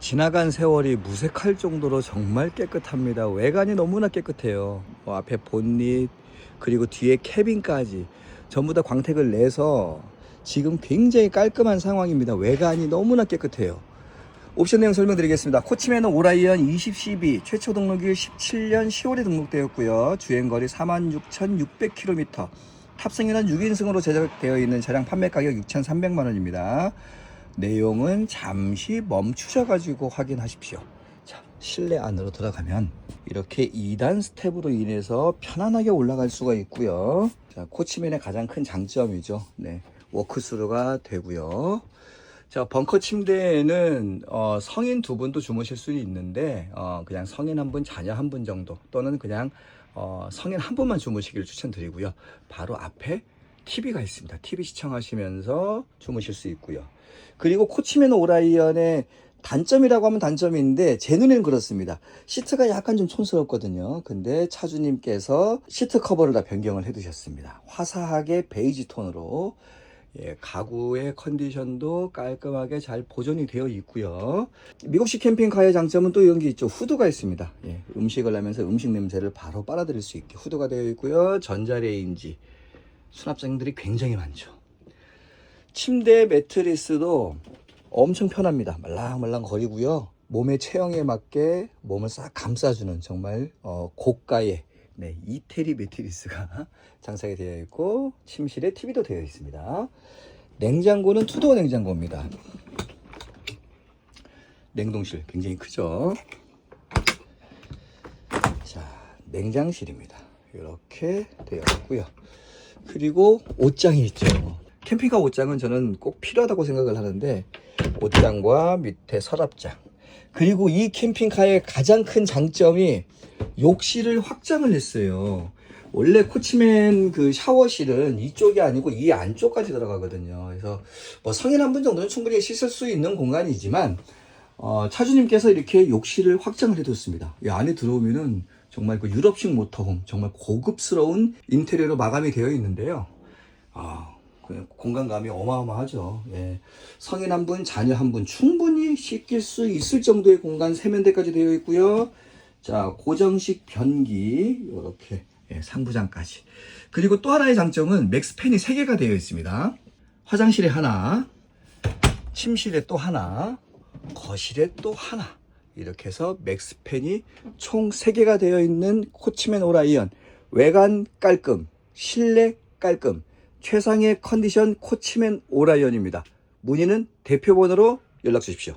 지나간 세월이 무색할 정도로 정말 깨끗합니다. 외관이 너무나 깨끗해요. 뭐 앞에 본닛 그리고 뒤에 캐빈까지 전부 다 광택을 내서 지금 굉장히 깔끔한 상황입니다. 외관이 너무나 깨끗해요. 옵션 내용 설명드리겠습니다. 코치맨은 오라이언 2012 최초 등록일 17년 10월에 등록되었고요. 주행거리 46,600km. 탑승이란 6인승으로 제작되어 있는 차량 판매 가격 6,300만 원입니다. 내용은 잠시 멈추셔 가지고 확인하십시오. 자, 실내 안으로 들어가면 이렇게 2단 스텝으로 인해서 편안하게 올라갈 수가 있고요. 자, 코치맨의 가장 큰 장점이죠. 네, 워크스루가 되고요. 자, 벙커 침대에는 어, 성인 두 분도 주무실 수 있는데 어, 그냥 성인 한 분, 자녀 한 분 정도 또는 그냥 어, 성인 한 분만 주무시기를 추천드리고요. 바로 앞에 TV가 있습니다. TV 시청하시면서 주무실 수 있고요. 그리고 코치맨 오라이언의 단점이라고 하면 단점인데 제 눈에는 그렇습니다. 시트가 약간 좀 촌스럽거든요. 근데 차주님께서 시트 커버를 다 변경을 해 두셨습니다. 화사하게 베이지 톤으로 예, 가구의 컨디션도 깔끔하게 잘 보존이 되어 있고요. 미국식 캠핑카의 장점은 또 이런 게 있죠. 후드가 있습니다. 예, 음식을 하면서 음식 냄새를 바로 빨아들일 수 있게 후드가 되어 있고요. 전자레인지 수납장들이 굉장히 많죠. 침대 매트리스도 엄청 편합니다. 말랑말랑 거리고요. 몸의 체형에 맞게 몸을 싹 감싸주는 정말 어, 고가의 네, 이태리 매트리스가 장착이 되어 있고 침실에 TV도 되어 있습니다. 냉장고는 투도어 냉장고입니다. 냉동실 굉장히 크죠. 자, 냉장실입니다. 이렇게 되어 있고요. 그리고 옷장이 있죠. 캠핑카 옷장은 저는 꼭 필요하다고 생각을 하는데 옷장과 밑에 서랍장 그리고 이 캠핑카의 가장 큰 장점이 욕실을 확장을 했어요. 원래 코치맨 그 샤워실은 이쪽이 아니고 이 안쪽까지 들어가거든요. 그래서 뭐 성인 한 분 정도는 충분히 씻을 수 있는 공간이지만 어, 차주님께서 이렇게 욕실을 확장을 해뒀습니다. 이 안에 들어오면은 정말 그 유럽식 모터홈, 정말 고급스러운 인테리어로 마감이 되어 있는데요. 아, 그 공간감이 어마어마하죠. 예. 성인 한 분, 자녀 한 분 충분히 씻길 수 있을 정도의 공간 세면대까지 되어 있고요. 자, 고정식 변기 이렇게 예, 상부장까지. 그리고 또 하나의 장점은 맥스팬이 3개가 되어 있습니다. 화장실에 하나, 침실에 또 하나, 거실에 또 하나. 이렇게 해서 맥스팬이 총 3개가 되어 있는 코치맨 오라이언. 외관 깔끔, 실내 깔끔, 최상의 컨디션 코치맨 오라이언입니다. 문의는 대표번호로 연락 주십시오.